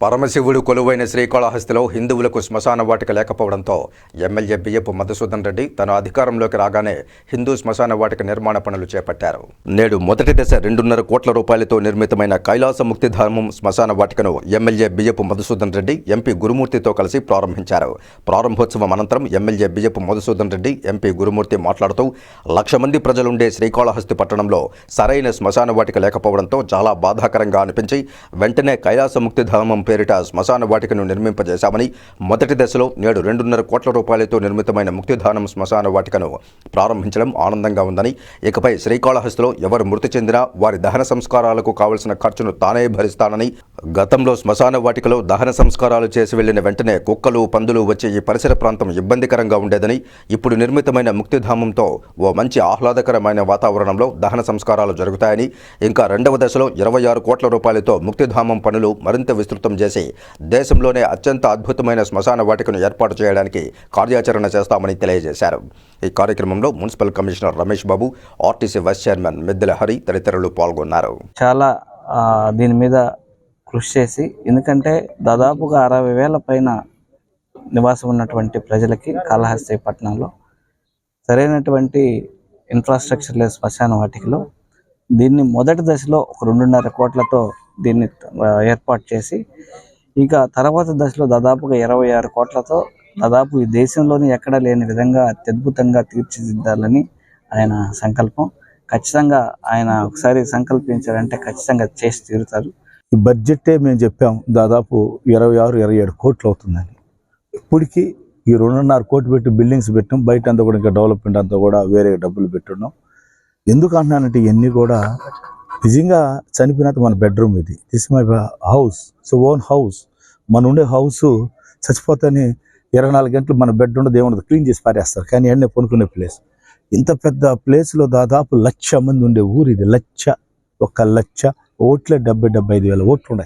పరమశివుడు కొలువైన శ్రీకాళహస్తిలో హిందువులకు శ్మశాన వాటిక లేకపోవడంతో ఎమ్మెల్యే బియ్యపు మధుసూదన్ రెడ్డి తన అధికారంలోకి రాగానే హిందూ శ్మశాన వాటిక నిర్మాణ పనులు చేపట్టారు. నేడు మొదటి దశ రెండున్నర కోట్ల రూపాయలతో నిర్మితమైన కైలాస ముక్తిధామం శ్మశాన వాటికను ఎమ్మెల్యే బియ్యపు మధుసూదన్ రెడ్డి ఎంపీ గురుమూర్తితో కలిసి ప్రారంభించారు. ప్రారంభోత్సవం అనంతరం ఎమ్మెల్యే బియ్యపు మధుసూదన్ రెడ్డి ఎంపీ గురుమూర్తి మాట్లాడుతూ లక్ష మంది ప్రజలుండే శ్రీకాళహస్తి పట్టణంలో సరైన శ్మశాన వాటిక లేకపోవడంతో చాలా బాధాకరంగా అనిపించి వెంటనే కైలాస ముక్తిధామం పేరిట శ్మశాన వాటికను నిర్మింపజేశామని మొదటి దశలో నేడు రెండున్నర కోట్ల రూపాయలతో నిర్మితమైన ముక్తిధానం శ్మశాన వాటికను ప్రారంభించడం ఆనందంగా ఉందని ఇకపై శ్రీకాళహస్తిలో ఎవరు మృతి చెందినా వారి దహన సంస్కారాలకు కావలసిన ఖర్చును తానే భరిస్తానని గతంలో శ్మశాన వాటికలో దహన సంస్కారాలు చేసి వెళ్ళిన వెంటనే కుక్కలు పందులు వచ్చే ఈ పరిసర ప్రాంతం ఇబ్బందికరంగా ఉండేదని ఇప్పుడు నిర్మితమైన ముక్తిధామంతో ఓ మంచి ఆహ్లాదకరమైన వాతావరణంలో దహన సంస్కారాలు జరుగుతాయని ఇంకా రెండవ దశలో ఇరవై ఆరు కోట్ల రూపాయలతో ముక్తిధామం పనులు మరింత విస్తృతం చేసి దేశంలోనే అత్యంత అద్భుతమైన శ్మశాన వాటికను ఏర్పాటు చేయడానికి కార్యాచరణ చేస్తామని తెలియజేశారు. ఈ కార్యక్రమంలో municipal commissioner Ramesh Babu RTC vice chairman Middela Hari తదితరులు పాల్గొన్నారు. చాలా దీని మీద కృషి చేసి ఎందుకంటే దాదాపుగా అరవై వేల పైన నివాసం ఉన్నటువంటి ప్రజలకి కాళహస్తి పట్టణంలో సరైనటువంటి ఇన్ఫ్రాస్ట్రక్చర్ లేదు శ్మశాన వాటికలో. దీన్ని మొదటి దశలో ఒక రెండున్నర కోట్లతో దీన్ని ఏర్పాటు చేసి ఇక తర్వాత దశలో దాదాపుగా ఇరవై ఆరు కోట్లతో దాదాపు ఈ దేశంలోని ఎక్కడా లేని విధంగా అత్యద్భుతంగా తీర్చిదిద్దాలని ఆయన సంకల్పం. ఖచ్చితంగా ఆయన ఒకసారి సంకల్పించారంటే ఖచ్చితంగా చేసి తీరుతారు. ఈ బడ్జెటే మేము చెప్పాం దాదాపు ఇరవై ఆరు ఇరవై ఏడు కోట్లు అవుతుందని. ఇప్పటికీ ఈ రెండున్నర కోట్లు పెట్టి బిల్డింగ్స్ పెట్టాం బయట అంతా కూడా ఇంకా డెవలప్మెంట్ అంతా కూడా వేరే డబ్బులు పెట్టున్నాం. ఎందుకు అంటున్నానంటే ఇవన్నీ కూడా నిజంగా చనిపోయినంత మన బెడ్రూమ్ ఇది. This my house so own house మన ఉండే హౌస్ చచ్చిపోతేనే ఇరవై నాలుగు గంటలు మన బెడ్ ఉండదు ఏముండదు క్లీన్ చేసి పారేస్తారు. కానీ ఎన్నే పనుకునే ప్లేస్ ఇంత పెద్ద ప్లేస్లో దాదాపు లక్ష మంది ఉండే ఊరు ఇది. లక్ష ఒక లక్ష ఓట్లే డెబ్బై డెబ్బై ఐదు వేల ఓట్లు ఉన్నాయి.